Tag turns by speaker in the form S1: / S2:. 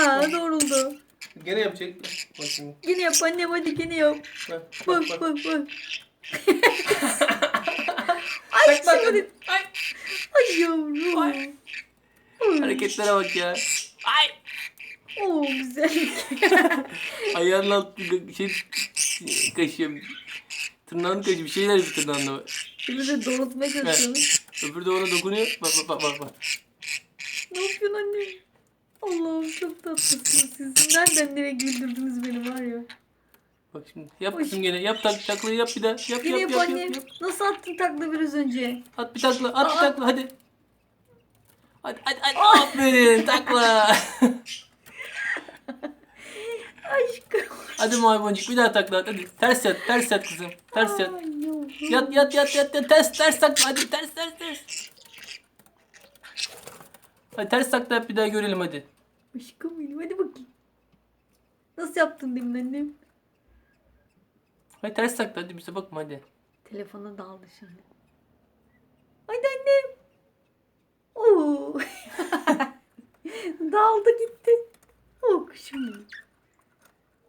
S1: Aa doğruldu.
S2: Gene yapacak. Bak şimdi.
S1: Yine yap annem hadi yine yap.
S2: Bak
S1: Bak
S2: bak bak.
S1: bak. Ay
S2: Bak, bak. Ay.
S1: Ay yavrum.
S2: Ay.
S1: Ay.
S2: Hareketlere bak ya. Ay.
S1: Oo güzel.
S2: Ayağının altı şey kaşıyorum. Tırnağını kaşıyor. Bir şeyler bir tırnağında.
S1: Şimdi de doğrultmaya çalışıyoruz.
S2: Öbürü de ona dokunuyor. Bak bak bak bak. bak.
S1: Ne yapıyorsun annem? Allah'ım çok tatlısınız siz. Nereden nereye güldürdünüz beni var ya.
S2: Bak şimdi yap
S1: Oy.
S2: kızım gene. Yap tak taklayı yap bir daha. Yap yap
S1: Yine
S2: yap
S1: yap
S2: yap,
S1: annem.
S2: yap.
S1: Nasıl attın takla biraz önce?
S2: At bir takla. At bir
S1: Aa.
S2: takla hadi. Hadi hadi hadi. Aferin takla.
S1: Aşkım.
S2: hadi mavi boncuk bir daha takla at. Hadi ters yat ters yat kızım. Ters yat.
S1: Ay yavrum.
S2: Yat yat yat yat yat ters ters takla hadi ters ters ters. Hadi ters takla yap bir daha görelim hadi.
S1: Aşkım benim hadi bakayım. Nasıl yaptın demin annem?
S2: Hadi ters takla hadi bize bakma hadi.
S1: Telefona daldı şimdi. Hadi annem. Oo. daldı gitti. Oh kuşum benim.